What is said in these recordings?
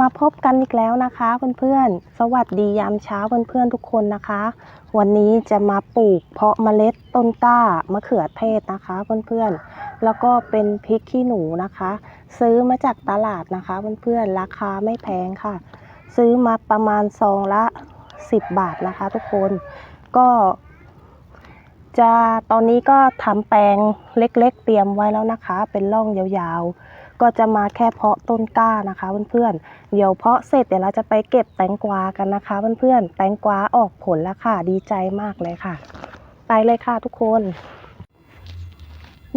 มาพบกันอีกแล้วนะคะเพื่อนๆ สวัสดียามเช้าเพื่อนๆทุกคนนะคะ วันนี้จะมาปลูกเพาะเมล็ดต้นกล้ามะเขือเทศนะคะเพื่อนๆ แล้วก็เป็นพริกขี้หนูนะคะ ซื้อมาจากตลาดนะคะเพื่อนๆ ราคาไม่แพงค่ะ ซื้อมาประมาณซองละ 10 บาทนะคะทุกคน ก็จะตอนนี้ก็ทำแปลงเล็กๆ เตรียมไว้แล้วนะคะ เป็นร่องยาวๆ ก็จะมาแค่เพาะต้นกล้านะคะเพื่อนๆเดี๋ยวเพาะเสร็จเดี๋ยวเราจะไปเก็บแตงกวากันนะคะเพื่อนๆแตงกวาออกผลแล้วค่ะดีใจมากเลยค่ะ ไปเลยค่ะทุกคน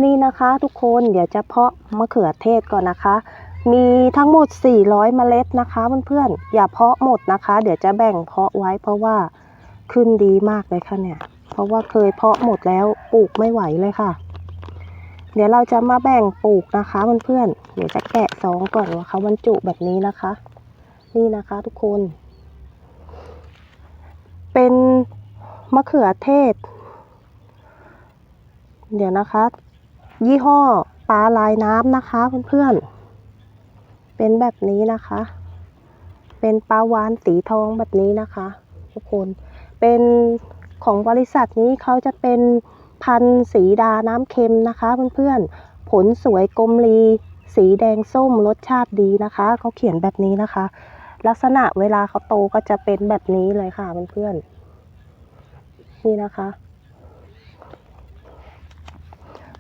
นี่นะคะทุกคนเดี๋ยวจะเพาะมะเขือเทศก่อนนะคะ มีทั้งหมด 400 เมล็ดนะคะเพื่อนๆอย่าเพาะหมดนะคะ เดี๋ยวจะแบ่งเพาะไว้เพราะว่าขึ้นดีมากเลยค่ะเนี่ย เพราะว่าเคยเพาะหมดแล้วปลูกไม่ไหวเลยค่ะ เดี๋ยวเราจะมาแบ่งปลูกนะคะเพื่อนๆเดี๋ยวจะแกะซองก่อนว่าเขาบรรจุแบบนี้นะคะ นี่นะคะทุกคน เป็นมะเขือเทศ เดี๋ยวนะคะ ยี่ห้อปลาลายน้ำนะคะเพื่อนๆเป็นแบบนี้นะคะ เป็นปลาวานสีทองแบบนี้นะคะ ทุกคนเป็นของบริษัทนี้เขาจะเป็น พันธุ์สีดาน้ำเค็มนะคะเพื่อนๆ ผลสวยกลมลี สีแดงส้มรสชาติดีนะคะ เขาเขียนแบบนี้นะคะ ลักษณะเวลาเขาโตก็จะเป็นแบบนี้เลยค่ะเพื่อนๆ นี่นะคะ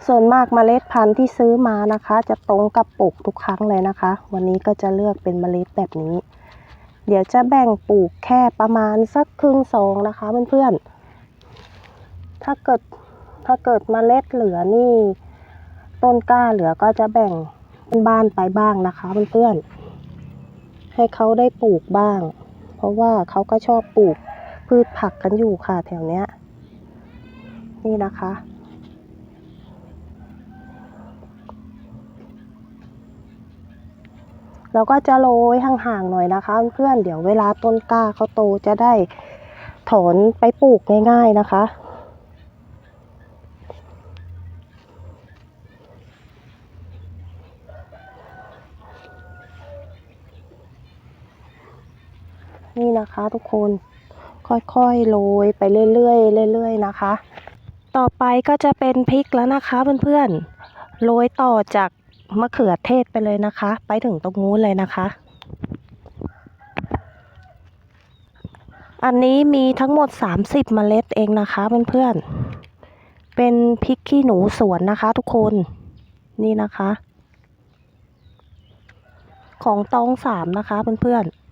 ส่วนมากเมล็ดพันธุ์ที่ซื้อมานะคะ จะตรงกับปลูกทุกครั้งเลยนะคะ วันนี้ก็จะเลือกเป็นเมล็ดแบบนี้ เดี๋ยวจะแบ่งปลูกแค่ประมาณสักครึ่งซองนะคะเพื่อนๆ ถ้าเกิด ถ้าเกิดเมล็ดเหลือนี่ ต้นกล้าเหลือก็จะแบ่งเป็นบ้านไปบ้างนะคะเพื่อนๆให้เขาได้ปลูกบ้าง เพราะว่าเขาก็ชอบปลูกพืชผักกันอยู่ค่ะแถวเนี้ย นี่นะคะ เราก็จะโรยห่างๆหน่อยนะคะ เพื่อนๆเดี๋ยวเวลาต้นกล้าเขาโตจะได้ถอนไปปลูกง่าย ๆนะคะ นี่นะคะ ทุกคนค่อยๆโรยไปเรื่อยๆเรื่อยๆนะคะ ต่อไปก็จะเป็นพริกแล้วนะคะเพื่อนๆโรยต่อจากมะเขือเทศไปเลยนะคะ ไปถึงตรงนู้นเลยนะคะ อันนี้มีทั้งหมด 30 เมล็ดเองนะคะเพื่อนๆเป็นพริกขี้หนูสวนนะคะ ทุกคนนี่นะคะ ของตองสามนะคะเพื่อนๆ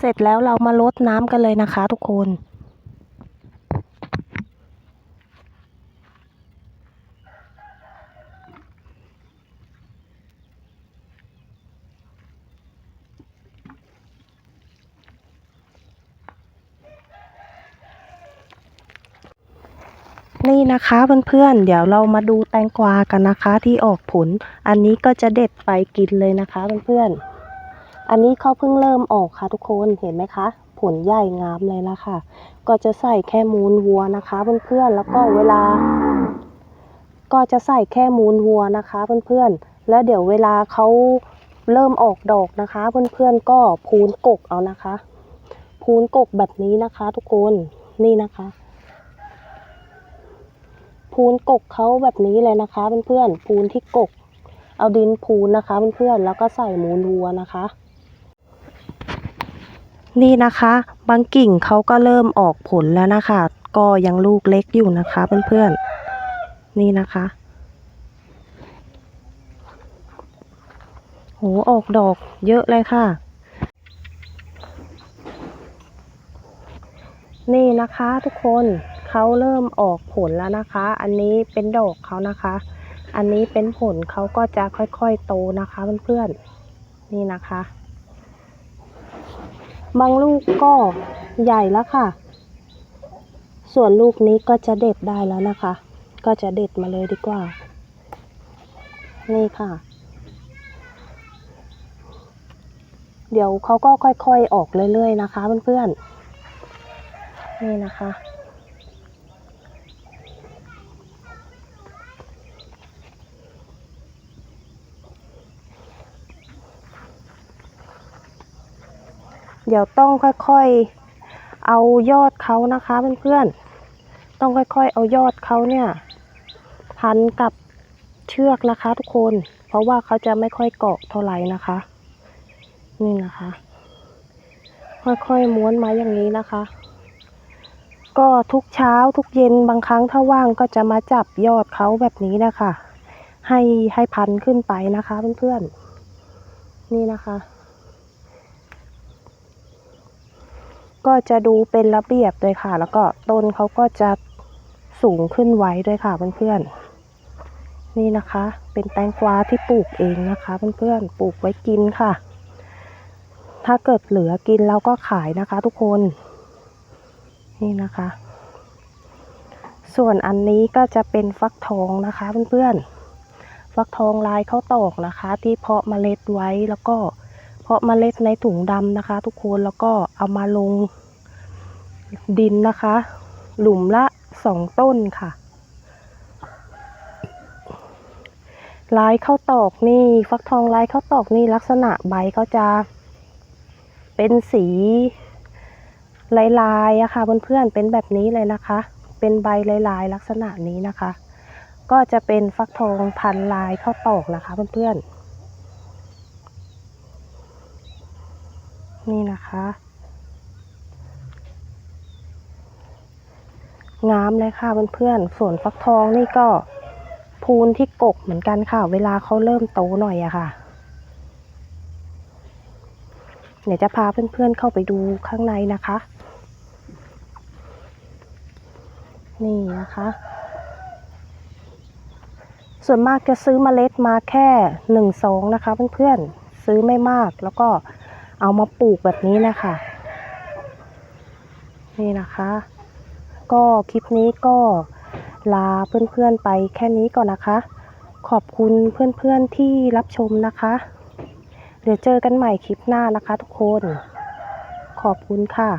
เสร็จแล้วเรามาลดน้ำกันเลยนะคะทุกคน นี่นะคะเพื่อนๆ เดี๋ยวเรามาดูแตงกวากันนะคะที่ออกผล อันนี้ก็จะเด็ดไปกินเลยนะคะเพื่อนๆ อันนี้เขาเพิ่งเริ่มออกค่ะทุกคนเห็นไหมคะ ผลใหญ่งามเลยละค่ะ ก็จะใส่แค่มูลวัวนะคะเพื่อนๆแล้วก็เวลา ก็จะใส่แค่มูลวัวนะคะเพื่อนๆแล้วเดี๋ยวเวลาเขาเริ่มออกดอกนะคะ เพื่อนๆก็พูนกกเอานะคะ พูนกกแบบนี้นะคะ ทุกคนนี่นะคะ พูนกกเขาแบบนี้เลยนะคะเพื่อนๆพูนที่กกเอาดินพูนนะคะเพื่อนๆแล้วก็ใส่มูลวัวนะคะ นี่นะคะ บางกิ่งเขาก็เริ่มออกผลแล้วนะคะ ก็ยังลูกเล็กอยู่นะคะเพื่อนๆ นี่นะคะโหออกดอกเยอะเลยค่ะ นี่นะคะทุกคนเขาเริ่มออกผลแล้วนะคะ อันนี้เป็นดอกเขานะคะ อันนี้เป็นผลเขาก็จะค่อยๆโตนะคะเพื่อนๆ นี่นะคะ บางลูกก็ใหญ่แล้วค่ะ ส่วนลูกนี้ก็จะเด็ดได้แล้วนะคะ ก็จะเด็ดมาเลยดีกว่า นี่ค่ะ เดี๋ยวเขาก็ค่อยๆออกเรื่อยๆนะคะเพื่อนๆ นี่นะคะ เดี๋ยวต้องค่อยๆ เอายอดเขานะคะเพื่อนๆ ต้องค่อยๆ เอายอดเขาเนี่ย พันกับเชือกนะคะทุกคน เพราะว่าเขาจะไม่ค่อยเกาะเท่าไหร่นะคะ นี่นะคะ ค่อยๆ ม้วนมาอย่างนี้นะคะ ก็ทุกเช้าทุกเย็นบางครั้งถ้าว่างก็จะมาจับยอดเขาแบบนี้นะคะ ให้ให้พันขึ้นไปนะคะเพื่อนๆ นี่นะคะ ก็จะดูเป็นระเบียบเลยค่ะ แล้วก็ต้นเขาก็จะสูงขึ้นไว้ด้วยค่ะเพื่อนๆ นี่นะคะ เป็นแตงกวาที่ปลูกเองนะคะเพื่อนๆ ปลูกไว้กินค่ะ ถ้าเกิดเหลือกินเราก็ขายนะคะ ทุกคน นี่นะคะ ส่วนอันนี้ก็จะเป็นฟักทองนะคะเพื่อนๆ ฟักทองลายข้าวตอกนะคะ ที่เพาะเมล็ดไว้แล้วก็าะเมล็ดในถุงดำนะคะ ทุกคนแล้วก็เอามาลงดินนะคะ หลุมละสองต้นค่ะลายข้าวตอกนี่ฟักทองลายข้าวตอกนี่ลักษณะใบเขาจะเป็นสีลายๆอะค่ะเพื่อนๆเป็นแบบนี้เลยนะคะ เป็นใบลายๆลักษณะนี้นะคะ ก็จะเป็นฟักทองพันลายข้าวตอกนะคะเพื่อนๆ นี่นะคะ งามเลยค่ะเพื่อนๆส่วนฟักทองนี่ก็พูนที่กกเหมือนกันค่ะ เวลาเขาเริ่มโตหน่อยอะค่ะ เดี๋ยวจะพาเพื่อนๆเข้าไปดูข้างในนะคะ นี่นะคะ ส่วนมากจะซื้อเมล็ดมาแค่หนึ่งซองนะคะเพื่อนๆซื้อไม่มากแล้วก็ เอามาปลูกแบบนี้นะคะ นี่นะคะ ก็คลิปนี้ก็ลาเพื่อนๆไปแค่นี้ก่อนนะคะ ขอบคุณเพื่อนๆที่รับชมนะคะ เดี๋ยวเจอกันใหม่คลิปหน้านะคะทุกคน ขอบคุณค่ะ